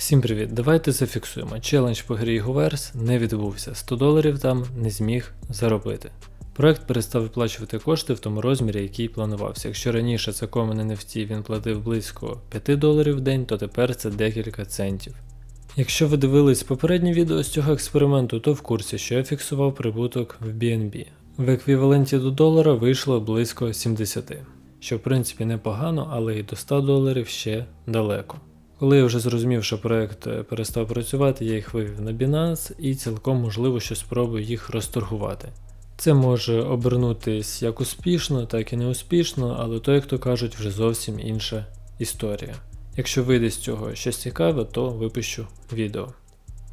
Всім привіт! Давайте зафіксуємо. Челендж по грі Говерс не відбувся. 100 доларів там не зміг заробити. Проект перестав виплачувати кошти в тому розмірі, який планувався. Якщо раніше за Common NFT він платив близько 5 доларів в день, то тепер це декілька центів. Якщо ви дивились попереднє відео з цього експерименту, то в курсі, що я фіксував прибуток в BNB. В еквіваленті до долара вийшло близько 70, що в принципі непогано, але і до 100 доларів ще далеко. Коли я вже зрозумів, що проект е, перестав працювати, я їх вивів на Binance і цілком можливо, що спробую їх розторгувати. Це може обернутись як успішно, так і неуспішно, але то, як то кажуть, вже зовсім інша історія. Якщо вийде з цього щось цікаве, то випущу відео.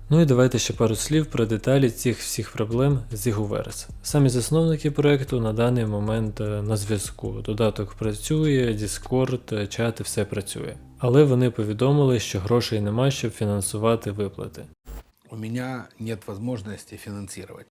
Ну і давайте ще пару слів про деталі цих всіх проблем з Iguverse. Самі засновники проекту на даний момент е, на зв'язку. Додаток працює, Discord, е, чати, все працює. Але вони повідомили, що грошей нема, щоб фінансувати виплати. У меня нет возможности финансировать.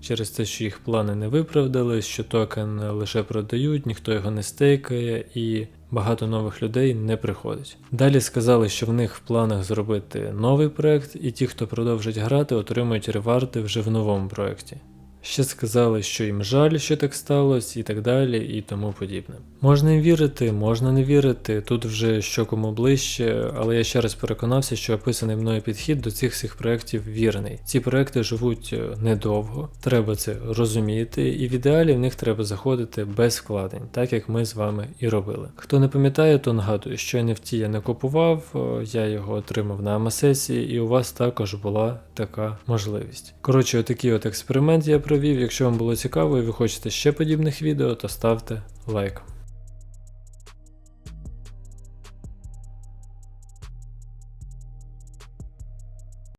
Через те, що їх плани не виправдали, що токен лише продають, ніхто його не стейкає і багато нових людей не приходить. Далі сказали, що в них в планах зробити новий проект, і ті, хто продовжить грати, отримують реварти вже в новому проекті. Ще сказали, що їм жаль, що так сталося, і так далі, і тому подібне. Можна їм вірити, можна не вірити, тут вже що кому ближче, але я ще раз переконався, що описаний мною підхід до цих всіх проєктів вірний. Ці проекти живуть е, недовго, треба це розуміти, і в ідеалі в них треба заходити без вкладень, так як ми з вами і робили. Хто не пам'ятає, то нагадую, що NFT я не купував, я його отримав на АМА-сесії, і у вас також була така можливість. Коротше, отакий от експеримент я провів. Якщо вам було цікаво і ви хочете ще подібних відео, то ставте лайк.